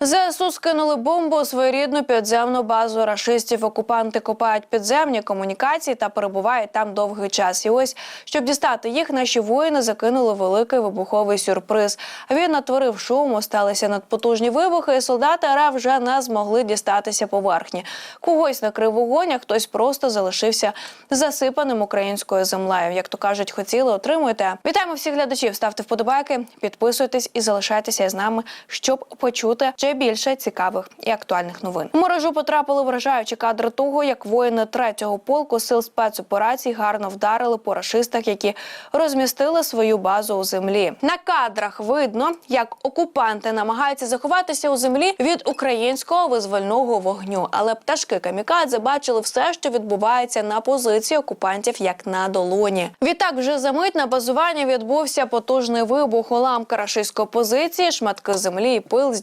ЗСУ скинули бомбу у своєрідну підземну базу рашистів. Окупанти копають підземні комунікації та перебувають там довгий час. І ось, щоб дістати їх, наші воїни закинули великий вибуховий сюрприз. Він натворив шуму, сталися надпотужні вибухи, і солдати РФ вже не змогли дістатися поверхні. Когось накрив вогонь, а хтось просто залишився засипаним українською землею. Як то кажуть, хотіли, отримуйте. Вітаємо всіх глядачів. Ставте вподобайки, підписуйтесь і залишайтеся з нами, щоб почути ще більше цікавих і актуальних новин. У мережу потрапили вражаючі кадри того, як воїни третього полку сил спецоперацій гарно вдарили по рашистах, які розмістили свою базу у землі. На кадрах видно, як окупанти намагаються заховатися у землі від українського визвольного вогню. Але пташки камікадзе бачили все, що відбувається на позиції окупантів, як на долоні. Відтак, вже за мить на базуванні відбувся потужний вибух. Уламка рашистської позиції, шматки землі і пил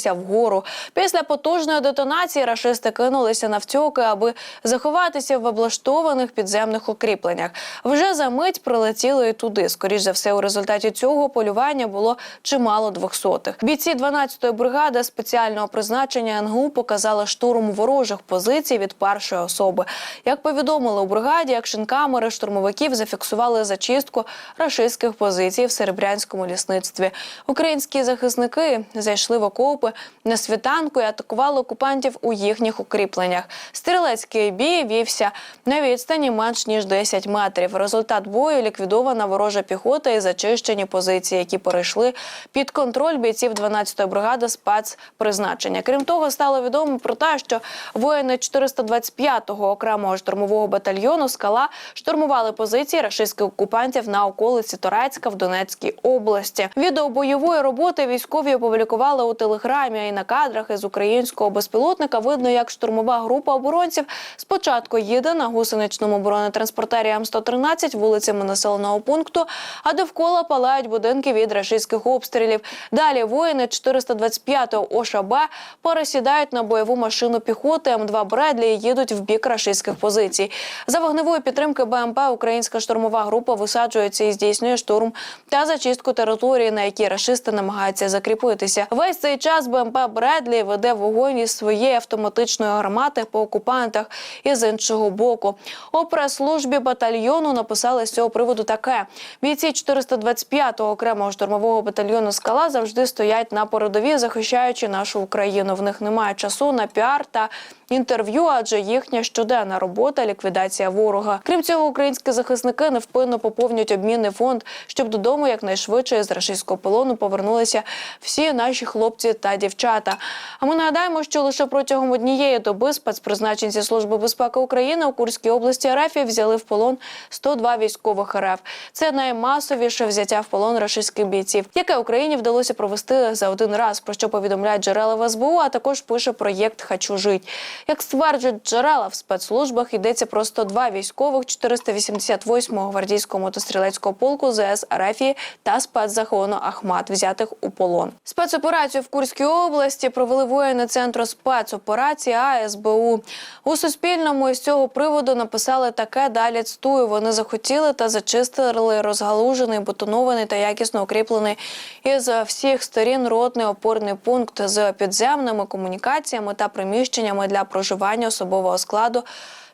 здійнялися вгору. Після потужної детонації рашисти кинулися навтьоки, аби заховатися в облаштованих підземних укріпленнях. Вже за мить прилетіли і туди. Скоріш за все, у результаті цього полювання було чимало двохсотих. Бійці 12-ї бригади спеціального призначення НГУ показали штурм ворожих позицій від першої особи. Як повідомили у бригаді, акшн-камери штурмовиків зафіксували зачистку рашистських позицій в серебрянському лісництві. Українські захисники зайшли в окопи на світанку і атакували окупантів у їхніх укріпленнях. Стрілецький бій вівся на відстані менш ніж 10 метрів. Результат бою ліквідована ворожа піхота і зачищені позиції, які перейшли під контроль бійців 12-ї бригади спецпризначення. Крім того, стало відомо про те, що воїни 425-го окремого штурмового батальйону скала штурмували позиції рашистських окупантів на околиці Торецька в Донецькій області. Відео бойової роботи військові опублікували у телеграмі і на кадрах із українського безпілотника видно, як штурмова група оборонців спочатку їде на гусеничному бронетранспортері М113 вулицями населеного пункту, а довкола палають будинки від рашистських обстрілів. Далі воїни 425-го ОШБ пересідають на бойову машину піхоти М2 Бредлі і їдуть в бік рашистських позицій. За вогневої підтримки БМП українська штурмова група висаджується і здійснює штурм та зачистку території, на якій рашисти намагаються закріпитися. Весь цей час БМП Бредлі веде вогонь із своєї автоматичної гармати по окупантах і з іншого боку. У прес-службі батальйону написали з цього приводу таке: бійці 425-го окремого штурмового батальйону Скала завжди стоять на передовій, захищаючи нашу Україну. В них немає часу на піар та інтерв'ю, адже їхня щоденна робота ліквідація ворога. Крім цього, українські захисники невпинно поповнюють обмінний фонд, щоб додому якнайшвидше з рашистського полону повернулися всі наші хлопці та дівчата. А ми нагадаємо, що лише протягом однієї доби спецпризначенці служби безпеки України у Курській області РФ взяли в полон 102 військових РФ. Це наймасовіше взяття в полон рашистських бійців, яке Україні вдалося провести за один раз. Про що повідомляють джерела в СБУ, а також пише проєкт Хочу жить. Як стверджують джерела в спецслужбах, йдеться про 102 військових 488-го гвардійського мотострілецького полку ЗС Арефії та спецзагону Ахмат, взятих у полон. Спецоперацію в Курській області провели воїни центру спецоперації АСБУ. У Суспільному із цього приводу написали таке далі цитую. Вони захотіли та зачистили розгалужений, бетонований та якісно укріплений із всіх сторін ротний опорний пункт з підземними комунікаціями та приміщеннями для проживання особового складу.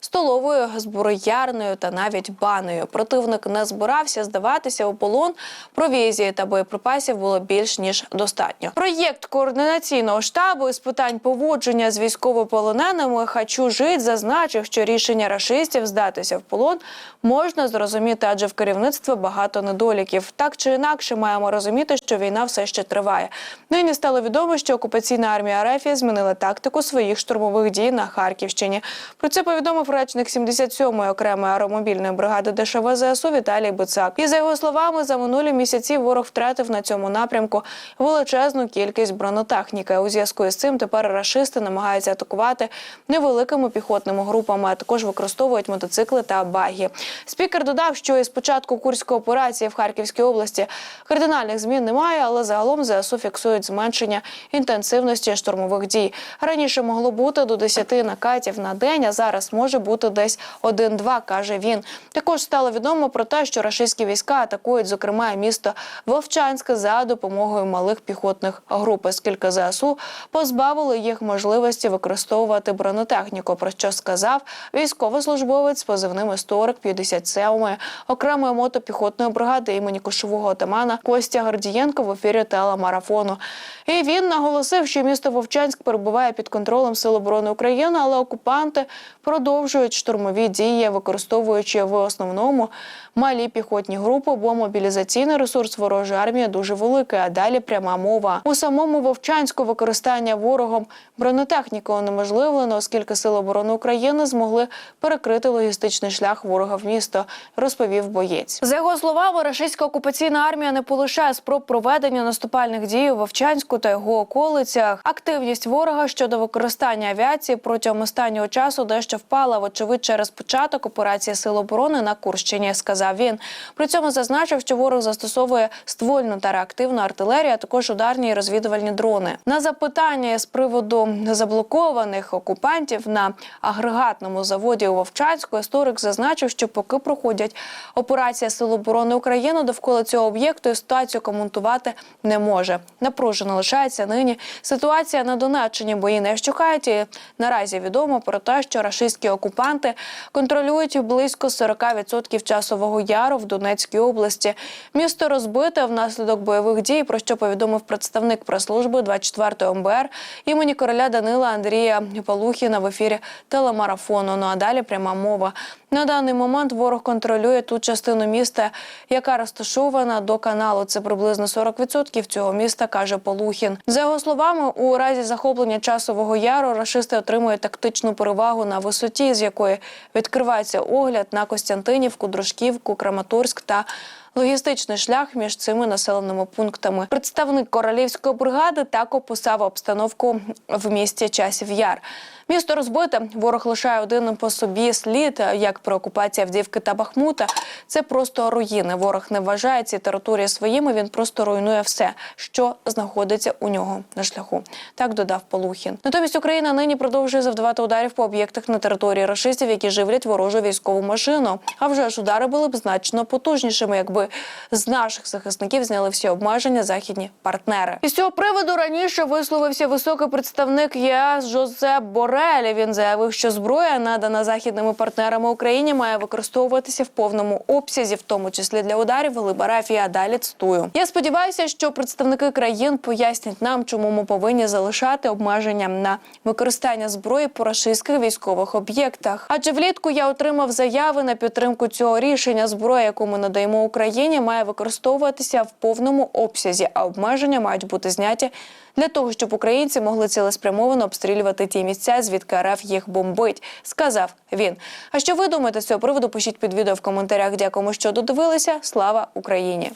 Столовою, зброярною та навіть баною. Противник не збирався здаватися у полон. Провізії та боєприпасів було більш ніж достатньо. Проєкт координаційного штабу з питань поводження з військовополоненими «Хочу жить» зазначив, що рішення рашистів здатися в полон можна зрозуміти, адже в керівництві багато недоліків. Так чи інакше, маємо розуміти, що війна все ще триває. Нині стало відомо, що окупаційна армія РФ змінила тактику своїх штурмових дій на Харківщині. Про це повідомив речник 77-ї окремої аеромобільної бригади ДШВ ЗСУ Віталій Бицак. І за його словами, за минулі місяці ворог втратив на цьому напрямку величезну кількість бронетехніки. У зв'язку з цим тепер рашисти намагаються атакувати невеликими піхотними групами, а також використовують мотоцикли та багі. Спікер додав, що із початку курської операції в Харківській області кардинальних змін немає, але загалом ЗСУ фіксують зменшення інтенсивності штурмових дій. Раніше могло бути до 10 накатів на день, а зараз може може бути десь один-два, каже він. Також стало відомо про те, що рашистські війська атакують, зокрема, місто Вовчанське за допомогою малих піхотних груп, оскільки ЗСУ позбавили їх можливості використовувати бронетехніку. Про що сказав військовослужбовець з позивним історик 57-ї окремої мотопіхотної бригади імені кошового отамана Костя Гордієнко в ефірі телемарафону. І він наголосив, що місто Вовчанськ перебуває під контролем Сил оборони України, але окупанти продовжують штурмові дії, використовуючи в основному малі піхотні групи, бо мобілізаційний ресурс ворожої армії дуже великий. А далі пряма мова у самому Вовчанську використання ворогом бронетехніки унеможливлено, оскільки Сили оборони України змогли перекрити логістичний шлях ворога в місто, розповів боєць. За його словами, російська окупаційна армія не полишає спроб проведення наступальних дій у Вовчанську та його околицях. Активність ворога щодо використання авіації протягом останнього часу дещо впала, вочевидь, через початок операції Сил оборони на Курщині, сказав він. При цьому зазначив, що ворог застосовує ствольну та реактивну артилерію, а також ударні і розвідувальні дрони. На запитання з приводу заблокованих окупантів на агрегатному заводі у Вовчанську історик зазначив, що поки проходять операція Сил оборони України довкола цього об'єкту і ситуацію коментувати не може. Напружено лишається нині ситуація на Донеччині. Бої не вщухають. І наразі відомо про те, що рашистські окупанти контролюють близько 40% часового яру в Донецькій області. Місто розбите внаслідок бойових дій, про що повідомив представник прес-служби 24 МБР імені короля Данила Андрія Палухіна в ефірі телемарафону. Ну а далі пряма мова. На даний момент ворог контролює ту частину міста, яка розташована до каналу. Це приблизно 40% цього міста, каже Полухін. За його словами, у разі захоплення часового яру рашисти отримують тактичну перевагу на висоті, з якої відкривається огляд на Костянтинівку, Дружківку, Краматорськ та. Логістичний шлях між цими населеними пунктами. Представник королівської бригади так описав обстановку в місті Часів Яр. Місто розбите. Ворог лишає один по собі слід, як при окупації Авдіївки та Бахмута. Це просто руїни. Ворог не вважає ці території своїми. Він просто руйнує все, що знаходиться у нього на шляху. Так додав Полухін. Натомість Україна нині продовжує завдавати ударів по об'єктах на території рашистів, які живлять ворожу військову машину. А вже ж удари були б значно потужнішими, якби з наших захисників зняли всі обмеження західні партнери. Із цього приводу раніше висловився високий представник ЄС Жозеп Борель. Він заявив, що зброя, надана західними партнерами Україні, має використовуватися в повному обсязі, в тому числі для ударів в А далі цитую. Я сподіваюся, що представники країн пояснять нам, чому ми повинні залишати обмеження на використання зброї по рашистських військових об'єктах. Адже влітку я отримав заяви на підтримку цього рішення. Зброя, яку ми надаємо Україні, має використовуватися в повному обсязі, а обмеження мають бути зняті для того, щоб українці могли цілеспрямовано обстрілювати ті місця, звідки РФ їх бомбить, сказав він. А що ви думаєте з цього приводу? Пишіть під відео в коментарях. Дякуємо, що додивилися. Слава Україні!